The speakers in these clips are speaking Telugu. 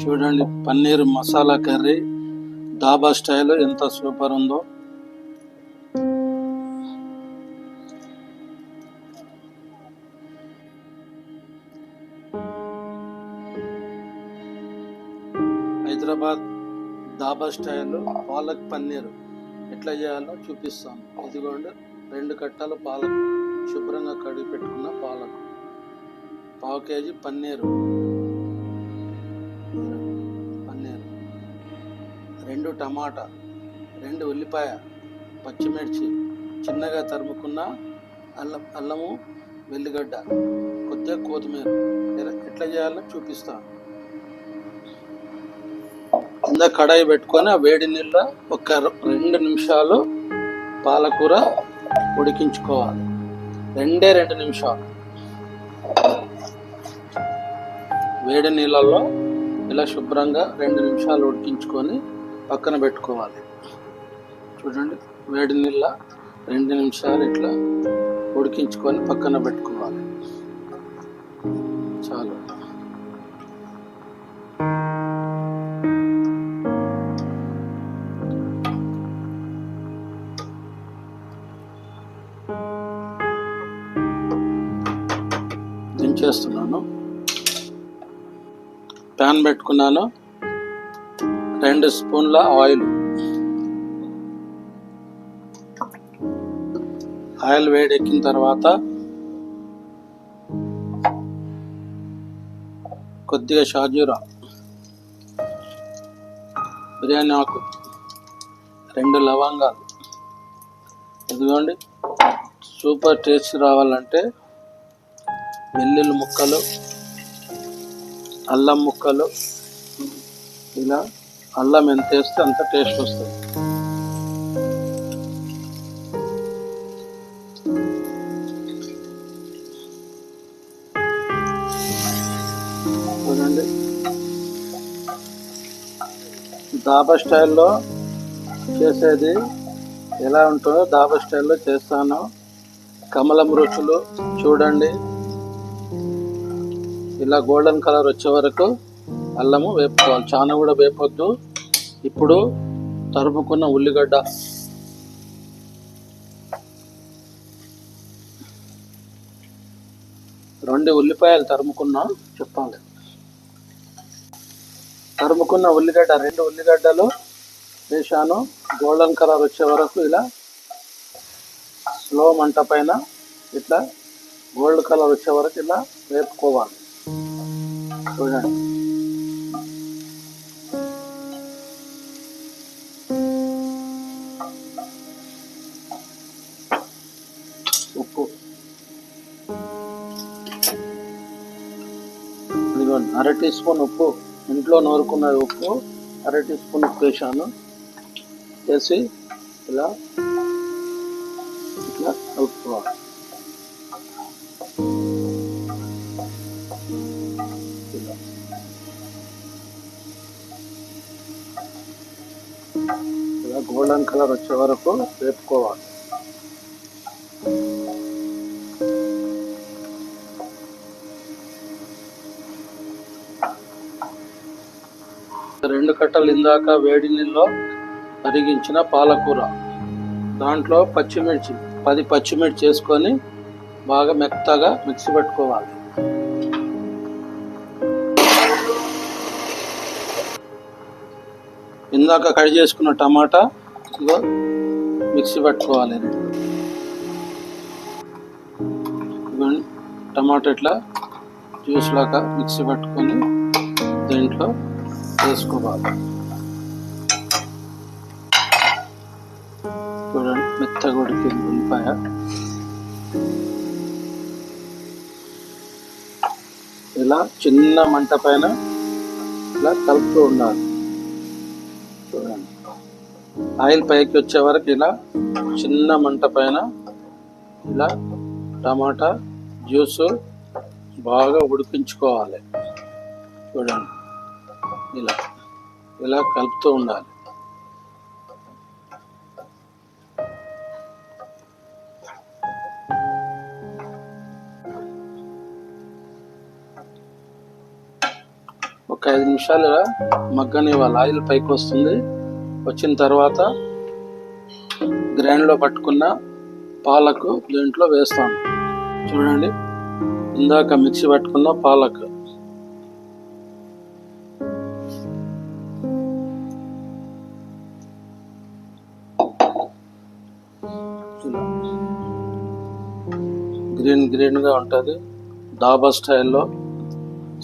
చూడండి పన్నీర్ మసాలా కర్రీ డాబా స్టైల్ ఎంత సూపర్ ఉందో. హైదరాబాద్ ధాబా స్టైల్ పాలక్ పన్నీర్. ఎట్లా చేయాలో చూపిస్తాను. ఇదిగోండి రెండు కట్టలు పాలక్. శుభ్రంగా కడిగి పెట్టుకున్న పాలక్. పావు కేజీ పన్నీరు. రెండు టమాటా రెండు ఉల్లిపాయ పచ్చిమిర్చి చిన్నగా తరుముకున్న అల్లం అల్లము వెల్లిగడ్డ కొద్దిగా కొత్తిమీర. ఎట్లా చేయాలో చూపిస్తాను కింద కడాయి పెట్టుకొని ఆ వేడి నీళ్ళ ఒక రెండు నిమిషాలు పాలకూర ఉడికించుకోవాలి. రెండే రెండు నిమిషాలు. వేడి నీళ్ళల్లో ఇలా శుభ్రంగా రెండు నిమిషాలు ఉడికించుకొని పక్కన పెట్టుకోవాలి. చూడండి వేడి నీళ్ళ రెండు నిమిషాలు ఇట్లా ఉడికించుకొని పక్కన పెట్టుకోవాలి. చాలు. దించేస్తున్నాను ప్యాన్ పెట్టుకున్నాను. రెండు స్పూన్ల ఆయిల్. ఆయిల్ వేడెక్కిన తర్వాత కొద్దిగా షాజీరా బిర్యానీ ఆకు రెండు లవంగాలు. ఇదిగోండి సూపర్ టేస్ట్ రావాలంటే వెల్లుల్లి ముక్కలు అల్లం ముక్కలు ఇలా అల్లం ఎంత వేస్తే అంత టేస్ట్ వస్తుంది. చూడండి. దాబా స్టైల్లో చేసేది ఎలా ఉంటుందో దాబా స్టైల్లో చేస్తాను. కమలం రుచులు చూడండి. ఇలా గోల్డెన్ కలర్ వచ్చే వరకు అల్లము వేపుకోవాలి. చాలా కూడా వేపొద్దు. ఇప్పుడు తరుముకున్న ఉల్లిగడ్డ. రెండు ఉల్లిపాయలు తరుముకున్నా. చెప్పాలి తరుముకున్న ఉల్లిగడ్డ రెండు ఉల్లిగడ్డలు వేశాను. గోల్డెన్ కలర్ వచ్చే వరకు ఇలా స్లో మంట పైన ఇట్లా గోల్డ్ కలర్ వచ్చే వరకు ఇలా వేపుకోవాలి. చూడండి. అర టీ స్పూన్ ఉప్పు ఇంట్లో నూరుకున్న ఉప్పు అర టీ స్పూన్ ఉప్పు వేసాను వేసి ఇలా ఇట్లా కలుపుకోవాలి. ఇలా గోల్డెన్ కలర్ వచ్చే వరకు వేపుకోవాలి. రెండు కట్టలు ఇందాక వేడి నీళ్ళలో కరిగించిన పాలకూర. దాంట్లో పచ్చిమిర్చి పది పచ్చిమిర్చి వేసుకొని బాగా మెత్తగా మిక్సీ పెట్టుకోవాలి. ఇందాక కడి చేసుకున్న టమాటా ఇదిగో మిక్సీ పెట్టుకోవాలి టమాటా ఇట్లా జ్యూస్ లాగా మిక్సీ పెట్టుకొని దీంట్లో వేసుకోవాలి చూడండి మెత్తగా ఉడికింది ఉల్లిపాయ. ఇలా చిన్న మంట పైన ఇలా కలుపుతూ ఉండాలి. చూడండి. ఆయిల్ పైకి వచ్చే వరకు ఇలా చిన్న మంట పైన ఇలా టమాటా జ్యూస్ బాగా ఉడికించుకోవాలి. చూడండి. ఇలా ఇలా కలుపుతూ ఉండాలి. ఒక ఐదు నిమిషాలు ఇలా వాళ్ళ ఆయిల్ పైకి వస్తుంది. వచ్చిన తర్వాత గ్రైండ్లో పట్టుకున్న పాలకు దీంట్లో వేస్తాను. చూడండి. ఇందాక మిక్సీ పట్టుకున్న పాలకు. గ్రీన్గా ఉంటుంది. డాబా స్టైల్లో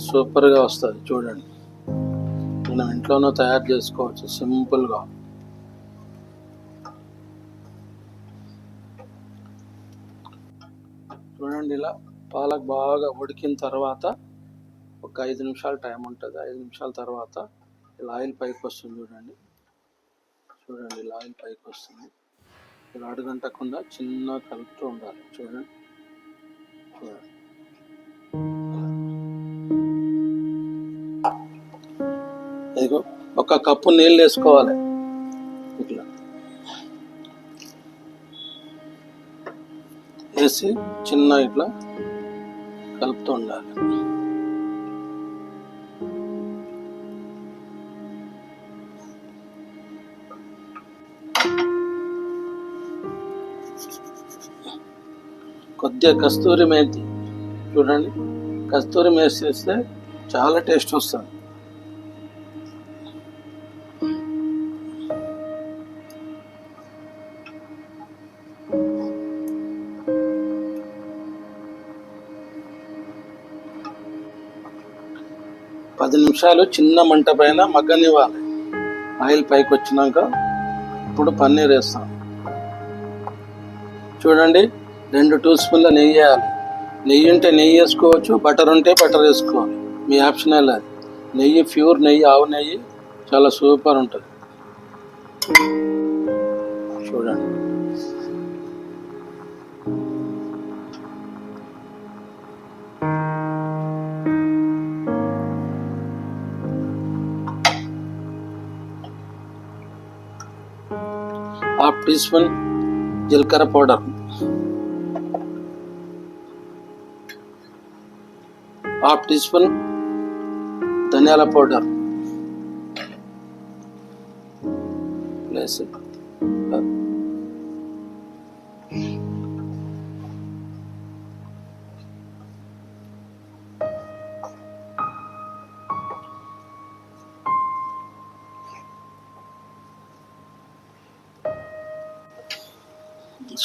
సూపర్గా వస్తుంది చూడండి. మనం ఇంట్లోనే తయారు చేసుకోవచ్చు సింపుల్గా చూడండి ఇలా పాలకు బాగా ఉడికిన తర్వాత ఒక ఐదు నిమిషాలు టైం ఉంటుంది. ఐదు నిమిషాల తర్వాత ఇలా ఆయిల్ పైకి వస్తుంది చూడండి. చూడండి ఇలా ఆయిల్ పైకి వస్తుంది. ఇలా అడుగంటకుండా చిన్న కలుపుతూ ఉండాలి. చూడండి. ఇదిగో ఒక కప్పు నీళ్ళు వేసుకోవాలి. ఇట్లా. వేసి చిన్న ఇట్లా కలుపుతూ ఉండాలి. కొద్దిగా కస్తూరి మేతి. చూడండి. కస్తూరి మేతి చేస్తే చాలా టేస్ట్ వస్తుంది. పది నిమిషాలు చిన్న మంట పైన మగ్గనివ్వాలి. ఆయిల్ పైకి వచ్చినాక ఇప్పుడు పన్నీర్ వేస్తాం. చూడండి. రెండు టూ స్పూన్ల నెయ్యి వేయాలి. నెయ్యి ఉంటే నెయ్యి వేసుకోవచ్చు బటర్ ఉంటే బటర్ వేసుకోవాలి. మీ ఆప్షనల్ అది నెయ్యి ప్యూర్ నెయ్యి ఆవు నెయ్యి చాలా సూపర్ ఉంటుంది. చూడండి. హాఫ్ టీ స్పూన్ జీలకర్ర పౌడర్. హాఫ్ టీ స్పూన్ ధనియాల పౌడర్. ప్లస్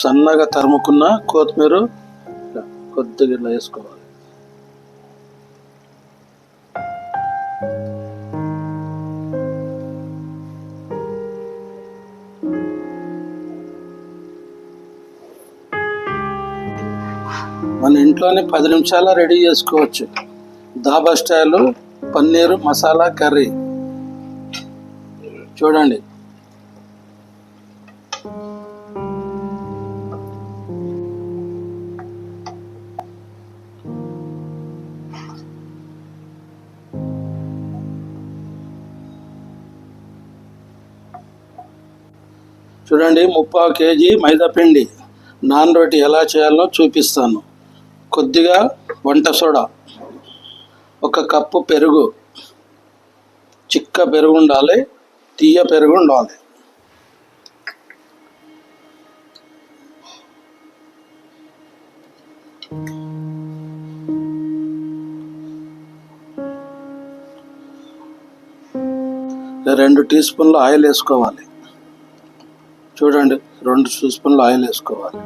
సన్నగా తరుముకున్న కొత్తిమీర కొద్దిగా వేసుకోవాలి. మన ఇంట్లోనే పది నిమిషాల రెడీ చేసుకోవచ్చు. Dhaba style paneer masala curry. చూడండి. చూడండి ముప్పావు కేజీ మైదా పిండి. నాన్ రోటి ఎలా చేయాలో చూపిస్తాను. కొద్దిగా వంట సోడా ఒక కప్పు పెరుగు చిక్క పెరుగు ఉండాలి తీయ పెరుగు ఉండాలి. రెండు టీ స్పూన్లు ఆయిల్ వేసుకోవాలి. చూడండి రెండు టీ స్పూన్లు ఆయిల్ వేసుకోవాలి.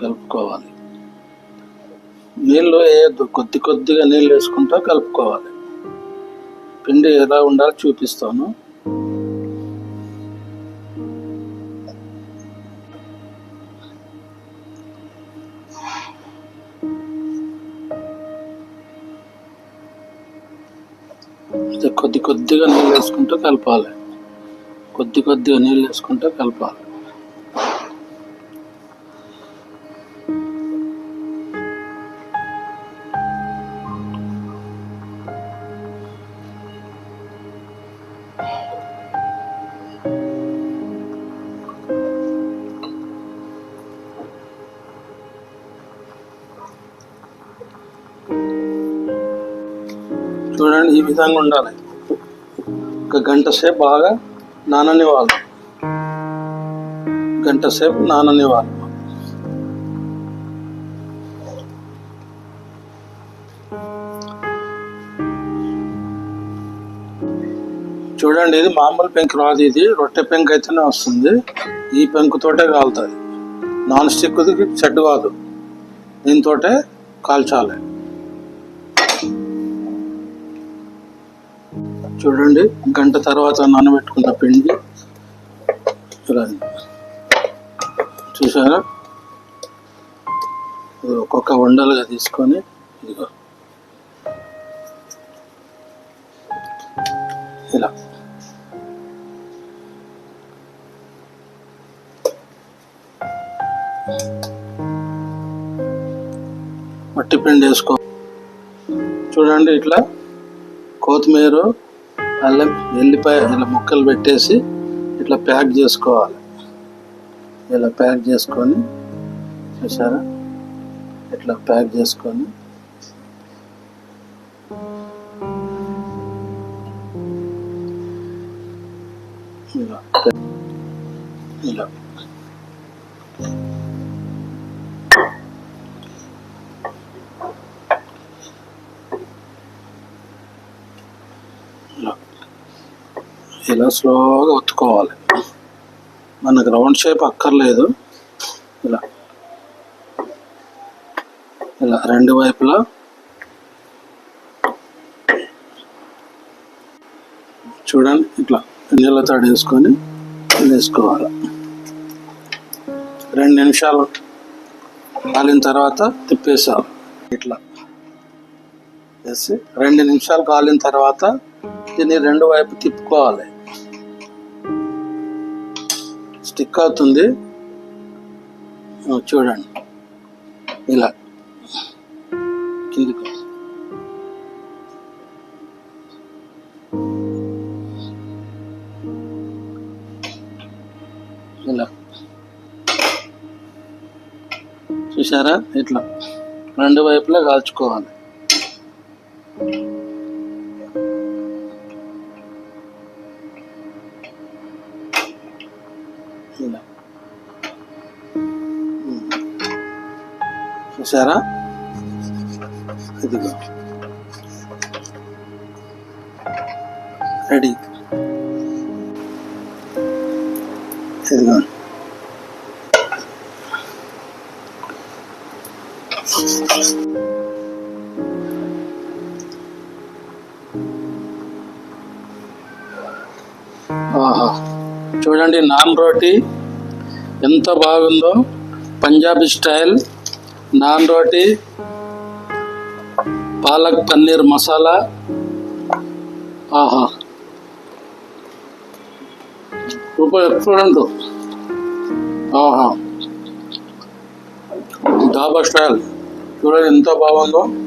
కలుపుకోవాలి. నీళ్ళు వేయద్దు కొద్ది కొద్దిగా నీళ్ళు వేసుకుంటా కలుపుకోవాలి. పిండి ఎలా ఉండాలో చూపిస్తాను. కొద్ది కొద్దిగా నీళ్ళు వేసుకుంటూ కలపాలి. కొద్ది కొద్దిగా నీళ్ళు వేసుకుంటూ కలపాలి. చూడండి ఈ విధంగా ఉండాలి ఒక గంట సేపు బాగా నాననివ్వాలి గంట సేపు నాననివ్వాలి చూడండి ఇది మామూలు పెంకు రాదు ఇది. రొట్టె పెంక్ అయితేనే వస్తుంది. ఈ పెంకుతోటే కాలుతుంది. నాన్ స్టిక్ది చెడ్డు కాదు. దీంతోటే కాల్చాలి. చూడండి గంట తర్వాత నానబెట్టుకున్న పిండి. చూడండి. చూసారా? ఒక్కొక్క వండలుగా తీసుకొని ఇదిగో. ఇలా. మట్టి పిండి వేసుకో. చూడండి ఇట్లా కొత్తిమీర అల్లం ఎల్లిపాయ ఇలా ముక్కలు పెట్టేసి ఇట్లా ప్యాక్ చేసుకోవాలి. ఇలా ప్యాక్ చేసుకొని చూసారా? ఇట్లా ప్యాక్ చేసుకొని. ఇలా ఇలా. ఇలా ఇలా స్లోగా ఒత్తుకోవాలి. మనకు రౌండ్ షేప్ అక్కర్లేదు. ఇలా. ఇలా రెండు వైపులా. చూడండి ఇట్లా నీళ్ళతో వేసుకొని వేసుకోవాలి. రెండు నిమిషాలు కాలిన తర్వాత తిప్పేసాలి. ఇట్లా. వేసి రెండు నిమిషాలు కాలిన తర్వాత దీన్ని రెండు వైపు తిప్పుకోవాలి. స్టిక్ అవుతుంది. చూడండి. ఇలా. కిందకు ఇలా. చూసారా ఇట్లా. రెండు వైపులా కాల్చుకోవాలి. చూసారా? ఇదిగో. రెడీ ఇదిగో. ఆహా. చూడండి నాన్ రోటీ ఎంత బాగుందో. పంజాబీ స్టైల్. నాన్ రోటీ పాలక్ పన్నీర్ మసాలా. ఆహా. సూపర్ ఆహా. డాబా స్టైల్. చూడండి ఎంత బాగుందో.